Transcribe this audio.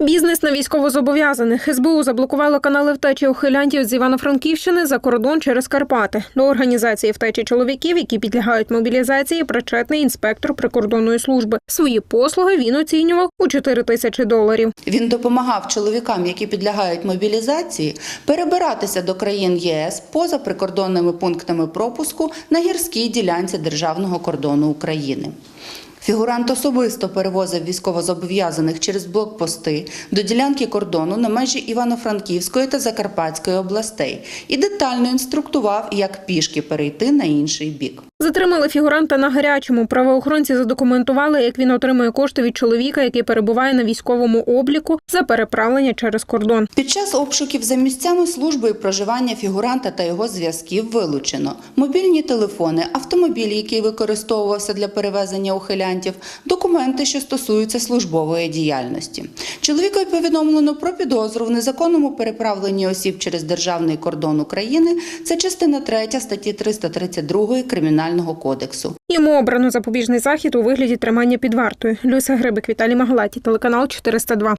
Бізнес на військовозобов'язаних СБУ заблокувало канали втечі ухилянтів з Івано-Франківщини за кордон через Карпати. До організації втечі чоловіків, які підлягають мобілізації, причетний інспектор прикордонної служби. Свої послуги він оцінював у 4 тисячі доларів. Він допомагав чоловікам, які підлягають мобілізації, перебиратися до країн ЄС поза прикордонними пунктами пропуску на гірській ділянці державного кордону України. Фігурант особисто перевозив військовозобов'язаних через блокпости до ділянки кордону на межі Івано-Франківської та Закарпатської областей і детально інструктував, як пішки перейти на інший бік. Затримали фігуранта на гарячому. Правоохоронці задокументували, як він отримує кошти від чоловіка, який перебуває на військовому обліку за переправлення через кордон. Під час обшуків за місцями служби проживання фігуранта та його зв'язків вилучено мобільні телефони, автомобіль, який використовувався для перевезення ухилянтів, документи, що стосуються службової діяльності. Чоловікові повідомлено про підозру в незаконному переправленні осіб через державний кордон України. Це частина 3 статті 332 Кримінального кодексу. Йому обрано запобіжний захід у вигляді тримання під вартою. Люся Грибик, Віталій Магалаті, телеканал 402.